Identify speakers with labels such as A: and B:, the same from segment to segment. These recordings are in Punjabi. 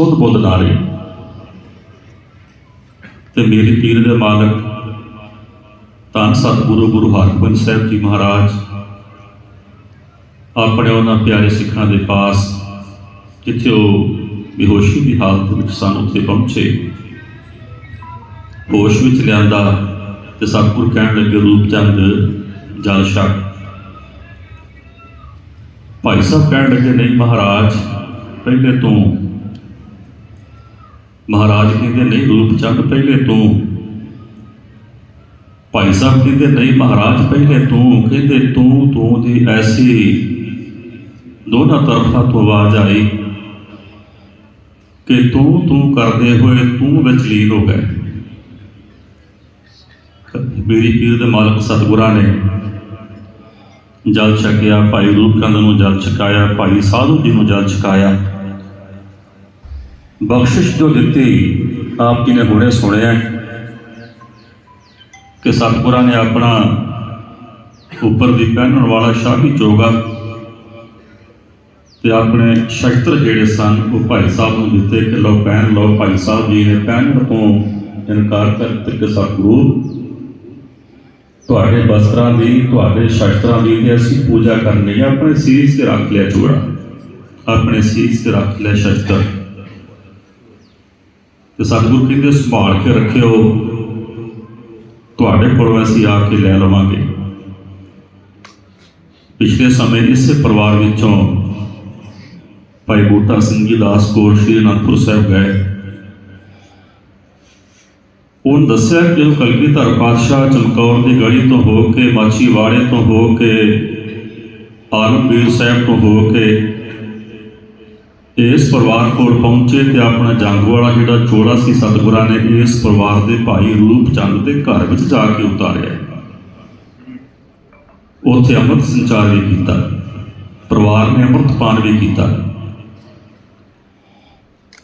A: ਸੁਧ ਬੁੱਧ ਨਾਲੇ ਤੇ ਮੇਰੀ ਪੀਰ ਦੇ ਮਾਲਕ ਧੰਨ ਸਤਿਗੁਰੂ ਗੁਰੂ ਹਰਗੋਬਿੰਦ ਸਾਹਿਬ ਜੀ ਮਹਾਰਾਜ, ਆਪਣੇ ਉਹਨਾਂ ਪਿਆਰੇ ਸਿੱਖਾਂ ਦੇ ਪਾਸ ਜਿੱਥੇ ਉਹ ਬੇਹੋਸ਼ੀ ਦੀ ਹਾਲਤ ਵਿੱਚ ਸਨ, ਉੱਥੇ ਪਹੁੰਚੇ। ਹੋਸ਼ ਵਿੱਚ ਲਿਆਂਦਾ ਤੇ ਸਤਿਗੁਰ ਕਹਿਣ ਲੱਗੇ ਰੂਪਚੰਦ ਜਲ ਛਕ। ਭਾਈ ਸਾਹਿਬ ਕਹਿਣ ਲੱਗੇ, ਨਹੀਂ ਮਹਾਰਾਜ, ਪਹਿਲੇ ਤੋਂ ਮਹਾਰਾਜ ਕਹਿੰਦੇ, ਨਹੀਂ ਰੂਪਚੰਦ ਪਹਿਲੇ ਤੂੰ। ਭਾਈ ਸਾਹਿਬ ਕਹਿੰਦੇ, ਨਹੀਂ, ਮਹਾਰਾਜ ਪਹਿਲੇ ਤੂੰ। ਕਹਿੰਦੇ, ਤੂੰ ਤੂੰ ਦੀ ਐਸੀ ਦੋਨਾਂ ਤਰਫਾਂ ਤੋਂ ਆਵਾਜ਼ ਆਈ ਕਿ ਤੂੰ ਤੂੰ ਕਰਦੇ ਹੋਏ ਤੂੰ ਵਿੱਚ ਲੀਨ ਹੋ ਗਏ। ਮੇਰੀ ਪੀਰ ਦੇ ਮਾਲਕ ਸਤਿਗੁਰਾਂ ਨੇ ਜਲ ਛਕਿਆ, ਭਾਈ ਰੂਪਚੰਦ ਨੂੰ ਜਲ ਛਕਾਇਆ, ਭਾਈ ਸਾਧੂ ਜੀ ਨੂੰ ਜਲ ਛਕਾਇਆ। ਬਖਸ਼ਿਸ਼ ਜੋ ਦਿੱਤੀ, ਆਪ ਜੀ ਨੇ ਹੁਣੇ ਸੁਣਿਆ ਕਿ ਸਤਿਗੁਰਾਂ ਨੇ ਆਪਣਾ ਉੱਪਰ ਦੀ ਪਹਿਨਣ ਵਾਲਾ ਸ਼ਾਹੀ ਚੋਗਾ ਤੇ ਆਪਣੇ ਸ਼ਸਤਰ ਜਿਹੜੇ ਸਨ, ਉਹ ਭਾਈ ਸਾਹਿਬ ਨੂੰ ਦਿੱਤੇ ਕਿ ਲਓ ਪਹਿਨ, ਲਓ ਭਾਈ ਸਾਹਿਬ ਜੀ ਨੇ ਪਹਿਨਣ ਤੋਂ ਇਨਕਾਰ ਕਰ ਦਿੱਤਾ ਕਿ ਸਤਿਗੁਰੂ। ਤੁਹਾਡੇ ਵਸਤਰਾਂ ਦੀ, ਤੁਹਾਡੇ ਸ਼ਸਤਰਾਂ ਦੀ ਤੇ ਅਸੀਂ ਪੂਜਾ ਕਰਨੀ ਹੈ, ਆਪਣੇ ਸੀਸ ਤੇ ਰੱਖ ਲਿਆ ਚੋੜਾ ਆਪਣੇ ਸੀਸ ਤੇ ਰੱਖ ਲਿਆ ਸ਼ਸਤਰ। ਤੇ ਸਤਿਗੁਰੂ ਕਹਿੰਦੇ ਸੰਭਾਲ ਕੇ ਰੱਖਿਓ। ਤੁਹਾਡੇ ਕੋਲੋਂ ਅਸੀਂ ਆ ਕੇ ਲੈ ਲਵਾਂਗੇ। ਪਿਛਲੇ ਸਮੇਂ ਇਸੇ ਪਰਿਵਾਰ ਵਿੱਚੋਂ ਭਾਈ ਬੂਟਾ ਸਿੰਘ ਜੀ ਦਾਸ ਕੋਲ ਸ਼੍ਰੀ ਅਨੰਦਪੁਰ ਸਾਹਿਬ ਗਏ। ਉਹਨ ਦੱਸਿਆ ਕਿ ਉਹ ਕਲਗੀਧਰ ਪਾਤਸ਼ਾਹ ਚਮਕੌਰ ਦੀ ਗਲੀ ਤੋਂ ਹੋ ਕੇ, ਮਾਛੀਵਾੜੇ ਤੋਂ ਹੋ ਕੇ, ਆਲਮਗੀਰ ਸਾਹਿਬ ਤੋਂ ਹੋ ਕੇ ਇਸ ਪਰਿਵਾਰ ਕੋਲ ਪਹੁੰਚੇ ਤੇ ਆਪਣਾ ਜੰਗ ਵਾਲਾ ਜਿਹੜਾ ਚੋੜਾ ਸੀ ਸਤਿਗੁਰਾਂ ਨੇ ਇਸ ਪਰਿਵਾਰ ਦੇ ਭਾਈ ਰੂਪ ਚੰਦ ਦੇ ਘਰ ਵਿੱਚ ਜਾ ਕੇ ਉਤਾਰਿਆ। ਉੱਥੇ ਅੰਮ੍ਰਿਤ ਸੰਚਾਰ ਵੀ ਕੀਤਾ। ਪਰਿਵਾਰ ਨੇ ਅੰਮ੍ਰਿਤ ਪਾਨ ਵੀ ਕੀਤਾ।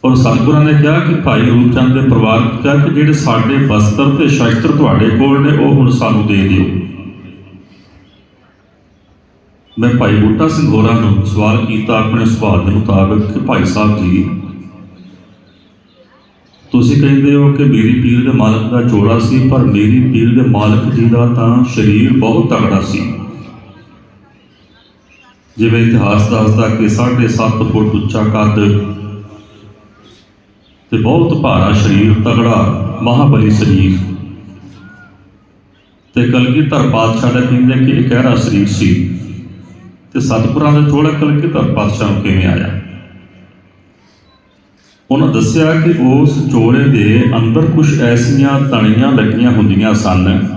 A: ਔਰ ਸਤਿਗੁਰਾਂ ਨੇ ਕਿਹਾ ਕਿ ਭਾਈ ਰੂਪਚੰਦ ਦੇ ਪਰਿਵਾਰ ਕਿਹਾ ਕਿ ਜਿਹੜੇ ਸਾਡੇ ਵਸਤਰ ਤੇ ਸ਼ਸਤਰ ਤੁਹਾਡੇ ਕੋਲ ਨੇ, ਉਹ ਹੁਣ ਸਾਨੂੰ ਦੇ ਦਿਓ। ਮੈਂ ਭਾਈ ਬੂਟਾ ਸਿੰਘ ਹੋਰਾਂ ਨੂੰ ਸਵਾਲ ਕੀਤਾ, ਆਪਣੇ ਸੁਭਾਅ ਦੇ ਮੁਤਾਬਕ ਕਿ ਭਾਈ ਸਾਹਿਬ ਜੀ, ਤੁਸੀਂ ਕਹਿੰਦੇ ਹੋ ਕਿ ਮੇਰੀ ਪੀਰ ਦੇ ਮਾਲਕ ਦਾ ਚੋਲਾ ਸੀ, ਪਰ ਮੇਰੀ ਪੀਰ ਦੇ ਮਾਲਕ ਜੀ ਦਾ ਤਾਂ ਸਰੀਰ ਬਹੁਤ ਤਗੜਾ ਸੀ। ਜਿਵੇਂ ਇਤਿਹਾਸ ਦੱਸਦਾ ਕਿ 7.5 ਫੁੱਟ ਉੱਚਾ ਕੱਦ ਤੇ ਬਹੁਤ ਭਾਰਾ ਸਰੀਰ ਤਗੜਾ ਮਹਾਬਲੀ ਸਰੀਰ। ਤੇ ਕਲਗੀਧਰ ਪਾਤਸ਼ਾਹ ਦਾ ਕਹਿੰਦੇ ਕਿ ਇਹ ਕਹਿਰਾ ਸਰੀਰ ਸੀ। ਤੇ ਸਤਿਗੁਰਾਂ ਦਾ ਚੋਲਾ ਕਲਗੀਧਰ ਪਾਤਸ਼ਾਹ ਨੂੰ ਕਿਵੇਂ ਆਇਆ? ਉਹਨਾਂ ਦੱਸਿਆ ਕਿ ਉਸ ਚੋਲੇ ਦੇ ਅੰਦਰ ਕੁਝ ਐਸੀਆਂ ਤਣੀਆਂ ਲੱਗੀਆਂ ਹੁੰਦੀਆਂ ਸਨ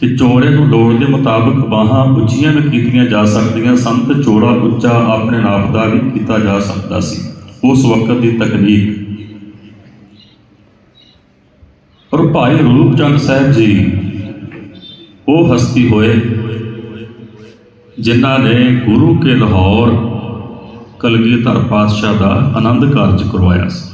A: ਕਿ ਚੋਲੇ ਨੂੰ ਲੋੜ ਦੇ ਮੁਤਾਬਕ ਬਾਹਾਂ ਉੱਚੀਆਂ ਵੀ ਕੀਤੀਆਂ ਜਾ ਸਕਦੀਆਂ ਸਨ ਤੇ ਚੋਲਾ ਉੱਚਾ ਆਪਣੇ ਨਾਪ ਦਾ ਵੀ ਕੀਤਾ ਜਾ ਸਕਦਾ ਸੀ। ਉਸ ਵਕਤ ਦੀ ਤਕਨੀਕ। ਪਰ ਭਾਈ ਰੂਪਚੰਦ ਸਾਹਿਬ ਜੀ, ਉਹ ਹਸਤੀ ਹੋਏ। ਜਿਨ੍ਹਾਂ ਨੇ ਗੁਰੂ ਕੇ ਲਾਹੌਰ ਕਲਗੀਧਰ ਪਾਤਸ਼ਾਹ ਦਾ ਆਨੰਦ ਕਾਰਜ ਕਰਵਾਇਆ ਸੀ।